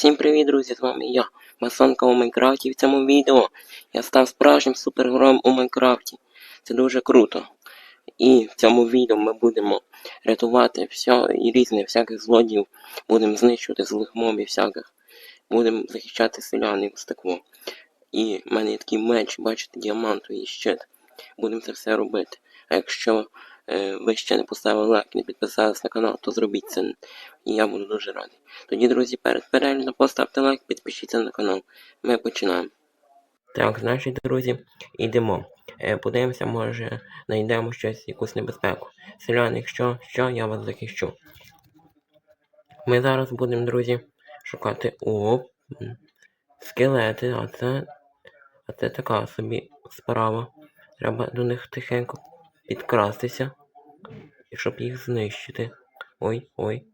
Всім привіт, друзі! З вами я, Масонка у Майнкрафті. В цьому відео я став справжнім супергероєм у Майнкрафті. Це дуже круто. І в цьому відео ми будемо рятувати все і різних всяких злодіїв. Будемо знищувати злих мобів всяких. Будемо захищати селян ось такого. І в мене є такий меч, бачите, діамантовий щит. Будемо це все робити. А якщо ви ще не поставили лайк, не підписались на канал, то зробіть це. І я буду дуже радий. Тоді, друзі, перед переглядом поставте лайк, підпишіться на канал. Ми починаємо. Так, значить, друзі, йдемо. Е, подивимося, може знайдемо щось, якусь небезпеку. Селяни, якщо що, я вас захищу. Ми зараз будемо, друзі, шукати оп, скелети, а це, а це така собі справа. Треба до них тихенько підкрастися, щоб їх знищити. Ой, ой.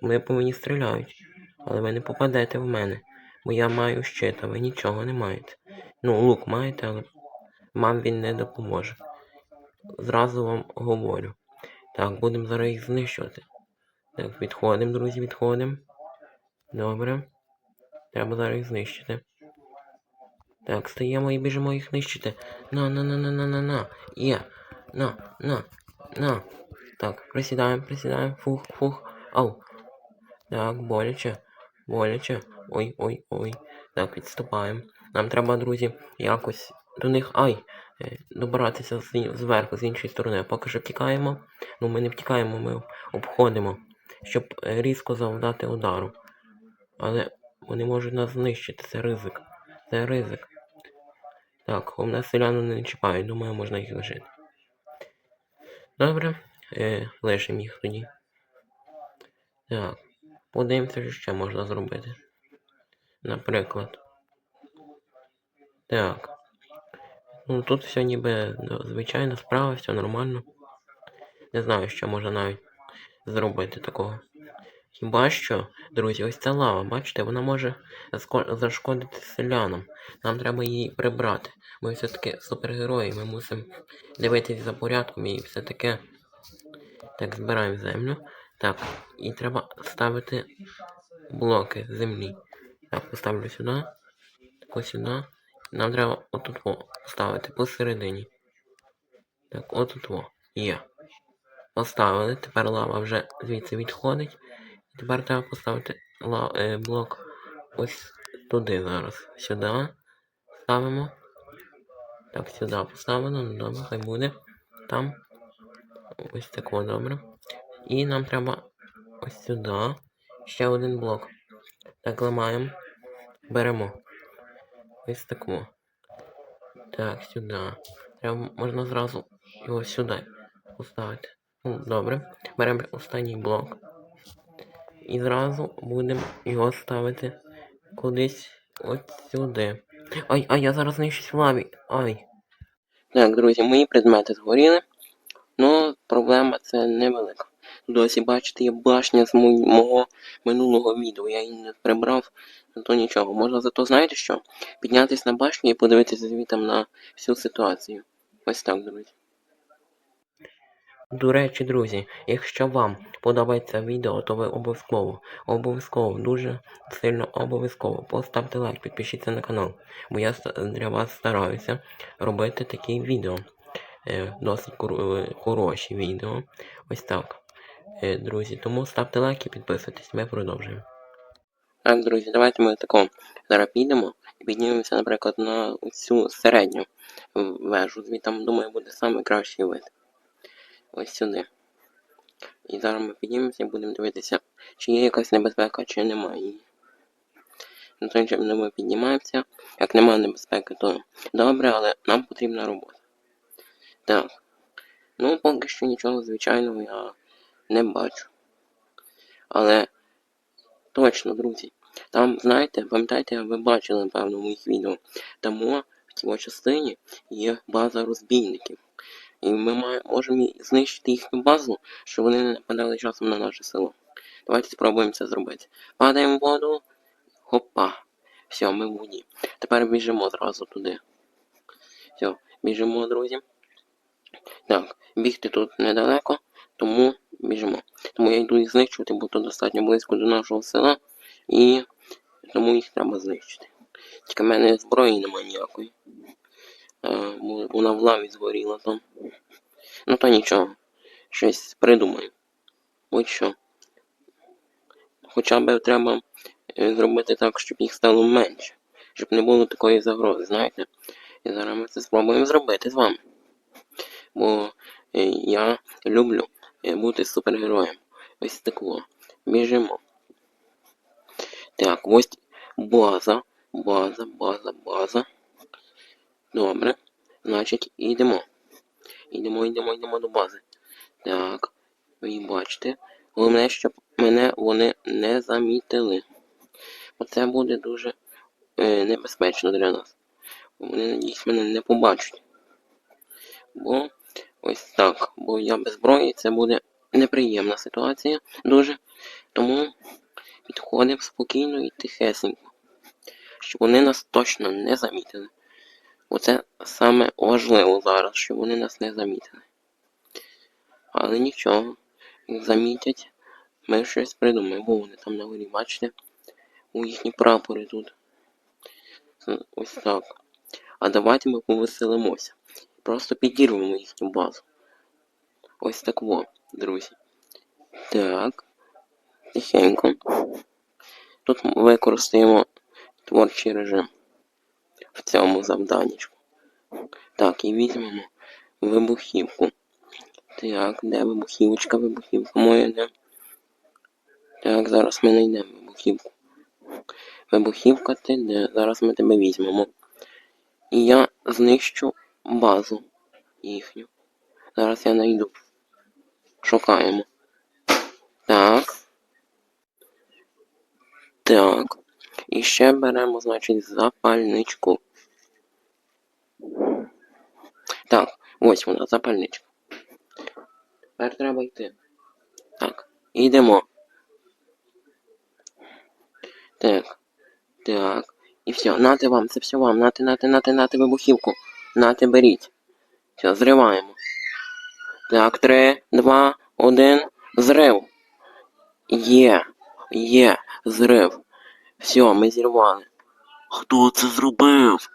Вони по мені стріляють, але ви не попадете в мене, бо я маю щит, а ви нічого не маєте. Ну, лук маєте, але вам він не допоможе. Зразу вам говорю. Так, будемо зараз їх знищувати. Так, відходимо, друзі, відходимо. Добре. Треба зараз їх знищити. Так, стаємо і біжимо їх нищити. На, на, на, на, на, на, на. Є. На, на, на. Так, присідаємо, присідаємо. Фух, фух. Ау. Так, боляче. Боляче. Ой, ой, ой. Так, відступаємо. Нам треба, друзі, якось до них. Ай! е, Добратися з, зверху, з іншої сторони. Поки що втікаємо. Ну, ми не втікаємо, ми обходимо, щоб е, різко завдати удару. Але вони можуть нас знищити, це ризик. Це ризик. Так, у нас селяну не чіпають, думаю, можна їх лишити. Добре, е, лишимо їх тоді. Так, подивимося, що ще можна зробити. Наприклад. Так. Ну тут все ніби ну, звичайна справа, все нормально. Не знаю, що можна навіть зробити такого. Хіба що, друзі, ось ця лава, бачите, вона може зашкодити селянам. Нам треба її прибрати. Ми все-таки супергерої, ми мусимо дивитись за порядком і все таке. Так, збираємо землю. Так, і треба ставити блоки землі. Так, поставлю сюди. Тако сюди. Нам треба отут поставити посередині. Так, отут во. Є. Поставили. Тепер лава вже звідси відходить. Тепер треба поставити е, блок ось туди зараз. Сюди. Ставимо. Так, сюди поставили. Ну добре, хай буде. Там. Ось тако добре. І нам треба ось сюди. Ще один блок. Так, ламаємо. Беремо. Ось таку. Так, сюди. Треба можна зразу його сюди поставити. Ну, добре. Беремо останній блок. І зразу будемо його ставити кудись от сюди. Ай, ай, я зараз знищусь в лаві. Ай. Так, друзі, мої предмети згоріли. Ну, проблема це невелика. Досі, бачите, є башня з мо- мого минулого відео. Я її не прибрав, то нічого. Можна зато, знаєте що? Піднятись на башню і подивитися звітом на всю ситуацію. Ось так, друзі. До речі, друзі, якщо вам подобається відео, то ви обов'язково, обов'язково, дуже сильно обов'язково поставте лайк, підпишіться на канал, бо я для вас стараюся робити такі відео. Е, досить е, хороші відео. Ось так. Е, друзі, тому ставте лайк і підписуйтесь, ми продовжуємо. Так, друзі, давайте ми тако зараз підемо і піднімемося, наприклад, на цю середню вежу. Звідти, думаю, буде найкращий вид. Ось сюди. І зараз ми піднімемося і будемо дивитися, чи є якась небезпека, чи немає. На той час ми піднімаємося. Як немає небезпеки, то добре, але нам потрібна робота. Так. Ну, поки що нічого звичайного я не бачу. Але точно, друзі. Там, знаєте, пам'ятаєте, ви бачили, напевно, в моїх відео. Там о, в цій частині є база розбійників. І ми можемо знищити їхню базу, щоб вони не нападали часом на наше село. Давайте спробуємо це зробити. Падаємо в воду. Хопа. Все, ми в воді. Тепер біжимо зразу туди. Все, біжимо, друзі. Так, бігти тут недалеко, тому біжимо. Тому я йду їх знищувати, бо тут достатньо близько до нашого села. І тому їх треба знищити. Тільки в мене зброї немає ніякої. Е, вона в лаві згоріла там. Ну то нічого. Щось придумаю. Будь-що. Хоча б треба е, зробити так, щоб їх стало менше. Щоб не було такої загрози, знаєте? І зараз ми це спробуємо зробити з вами. Бо е, я люблю бути супергероєм. Ось тако. Біжимо. Так, ось база. База, база, база. Добре. Значить, йдемо. Йдемо, йдемо, йдемо до бази. Так, ви бачите. Головне, щоб мене вони не замітили. Оце буде дуже е, небезпечно для нас. Вони, надіюсь, мене не побачать. Бо ось так. Бо я без зброї, це буде неприємна ситуація дуже. Тому підходимо спокійно і тихесенько. Щоб вони нас точно не замітили. Оце саме важливо зараз, щоб вони нас не замітили. Але нічого, їх замітять, ми щось придумаємо. Бо вони там на горі, бачите? У їхні прапори тут. Ось так. А давайте ми повеселимося. Просто підірвемо їхню базу. Ось так во, друзі. Так. Тихенько. Тут використаємо творчий режим в цьому завданнячку. Так, і візьмемо вибухівку. Так, де вибухівочка, вибухівка моя де? Так, зараз ми знайдемо вибухівку. Вибухівка ти де? Зараз ми тебе візьмемо. І я знищу базу їхню. Зараз я знайду. Шукаємо. Так. Так. І ще беремо, значить, запальничку. Так, ось вона, запальничка. Тепер треба йти. Так, йдемо. Так. Так. І все, нате вам, це все вам. Нате, нате, нате, нате вибухівку. Нате беріть. Все, зриваємо. Так, три, два, один, зрив. Є, є, зрив. Все, ми зірвали. Хто це зробив?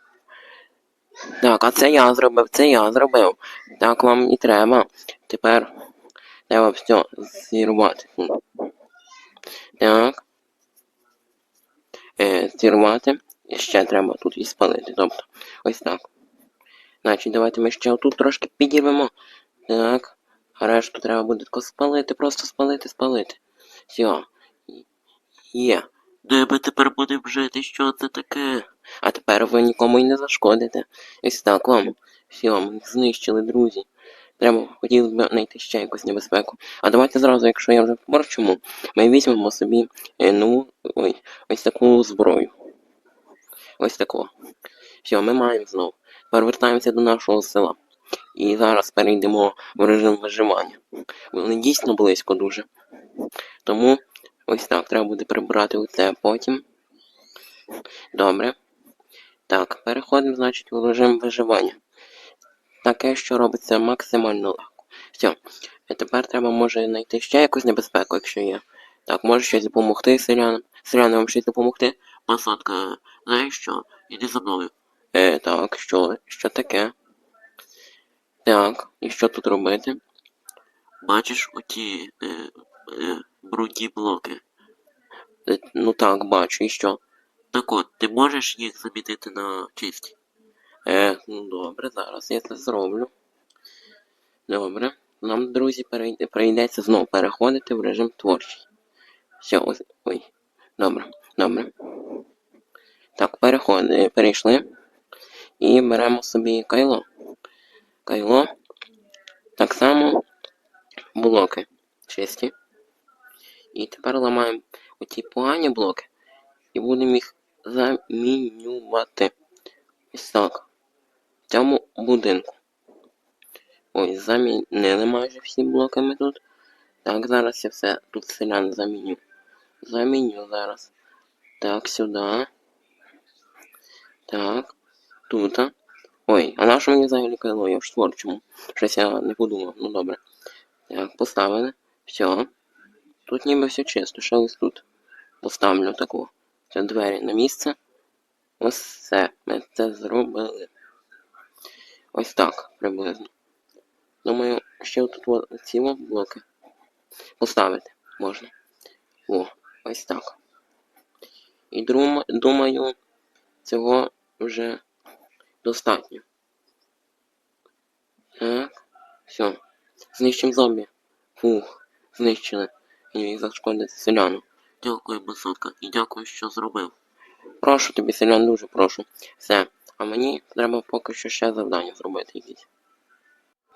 Так, а це я зробив, це я зробив. Так вам і треба. Тепер треба все зірвати. Так. Е, зірвати. І ще треба тут і спалити. Тобто, ось так. Значить, давайте ми ще тут трошки підірвемо. Так. А решту треба буде тако спалити, просто спалити, спалити. Все. Є. Де ми тепер будемо жити? Що це таке? А тепер ви нікому й не зашкодите. Ось так вам. Ми знищили, друзі. Треба хотіли б знайти ще якусь небезпеку. А давайте зразу, якщо я вже в творчому, ми візьмемо собі е, ну, ой, ось таку зброю. Ось таку. Все, ми маємо знову. Тепер вертаємося до нашого села. І зараз перейдемо в режим виживання. Вони дійсно близько дуже. Тому ось так, треба буде прибрати оце потім. Добре. Так, переходимо, значить, у режим виживання. Таке, що робиться максимально легко. Все. І тепер треба може знайти ще якусь небезпеку, якщо є. Так, може щось допомогти селянам. Селянам вам щось допомогти. Посадка, знаєш що? Іди за мною. Е, так, що? Що таке? Так, і що тут робити? Бачиш оті е, е, брудні блоки. Е, ну так, бачу, і що? Так от, ти можеш їх замінити на чисті? Е, ну добре, зараз я це зроблю. Добре. Нам, друзі, прийдеться знову переходити в режим творчий. Все, ось. Ой. Добре, добре. Так, переходи, перейшли. І беремо собі кайло. Кайло. Так само блоки чисті. І тепер ламаємо оті погані блоки і будемо їх замінювати. Ось так. В цьому будинку. Ой, замінили майже всі блоками тут. Так, зараз я все тут селян заміню. Заміню зараз. Так, сюди. Так. Тут. Ой, а на що мені взагалі кайло? Я в творчому. Щось я не подумав. Ну добре. Так, поставили. Все. Тут ніби все чисто, що ось тут. поставлю таку ці двері на місце. Ось все. Ми це зробили. Ось так приблизно. Думаю, ще тут от ці блоки поставити можна. О, ось так. І думаю, цього вже достатньо. Так, все. Знищимо зомбі. Фух, знищили. І міг зашкодити селяну. Дякую, Басотка, і дякую, що зробив. Прошу тобі, селян, дуже прошу. Все. А мені треба поки що ще завдання зробити якісь.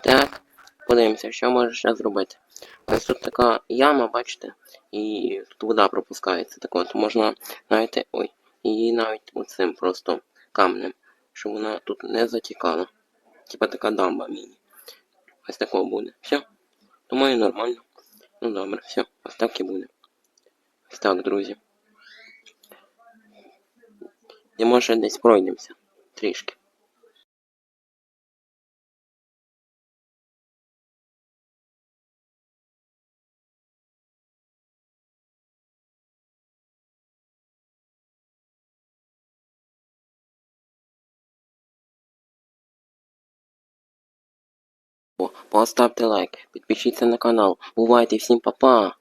Так, подивимося, що може ще зробити. Ось тут така яма, бачите, і тут вода пропускається. Так от можна знаєте, ой, її навіть оцим просто камнем, щоб вона тут не затікала. Типа така дамба міні. Ось такого буде. Все. Думаю, нормально. Ну добре, все, ось так і буде. Ось так, друзі. І може десь пройдемося. Трішки. Поставте лайк, підпишіться на канал. Бувайте всім па-па!